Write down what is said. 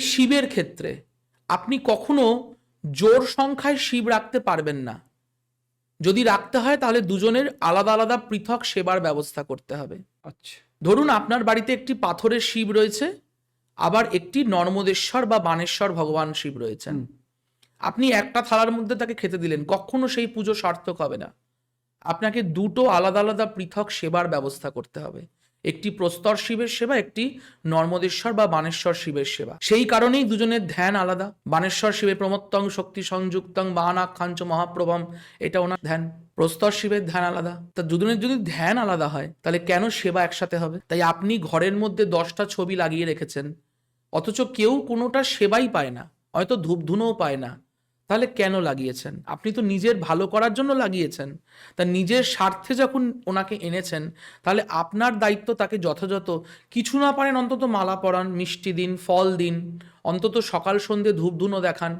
শিবের ক্ষেত্রে আপনি কখনো জোর সংখ্যায় শিব রাখতে পারবেন না। যদি রাখতে হয় তাহলে দুজনের আলাদা আলাদা পৃথক সেবার ব্যবস্থা করতে হবে। আচ্ছা। ধরুন আপনার বাড়িতে একটি পাথরের শিব রয়েছে আবার একটি নর্মদেশ্বর বা বানেশ্বর ভগবান শিব রয়েছেন। আপনি একটা থালার মধ্যে তাকে খেতে দিলেন কখনো সেই পুজো সার্থক হবে না। আপনাকে দুটো আলাদা আলাদা পৃথক সেবার ব্যবস্থা করতে হবে। একটি প্রস্তর শিবের সেবা, একটি নর্মদেশ্বর বা বানেশ্বর শিবের সেবা। সেই কারণেই দুজনের ধ্যান আলাদা। বানেশ্বর শিবের প্রমত্তং, শক্তি সংযুক্তং, বাহানাক্ষাঞ্চ মহাপ্রভম, এটা ওনার ধ্যান। প্রস্তর শিবের ধ্যান আলাদা। তা দুজনের যদি ধ্যান আলাদা হয়, তাহলে কেন সেবা একসাথে হবে? তাই আপনি ঘরের মধ্যে দশটা ছবি লাগিয়ে রেখেছেন। অথচ কেউ কোনোটা সেবাই পায় না। হয়তো ধূপ ধুনোও পায় না। তাহলে কেন লাগিয়েছেন? আপনি তো নিজের ভালো করার জন্য লাগিয়েছেন। তা নিজের স্বার্থে যখন ওনাকে এনেছেন, তাহলে আপনার দায়িত্ব তাকে যথাযথ। কিছু না পারেন অন্তত মালা পরান, মিষ্টি দিন, ফল দিন। অন্তত সকাল সন্ধে ধূপধুনো দেখান।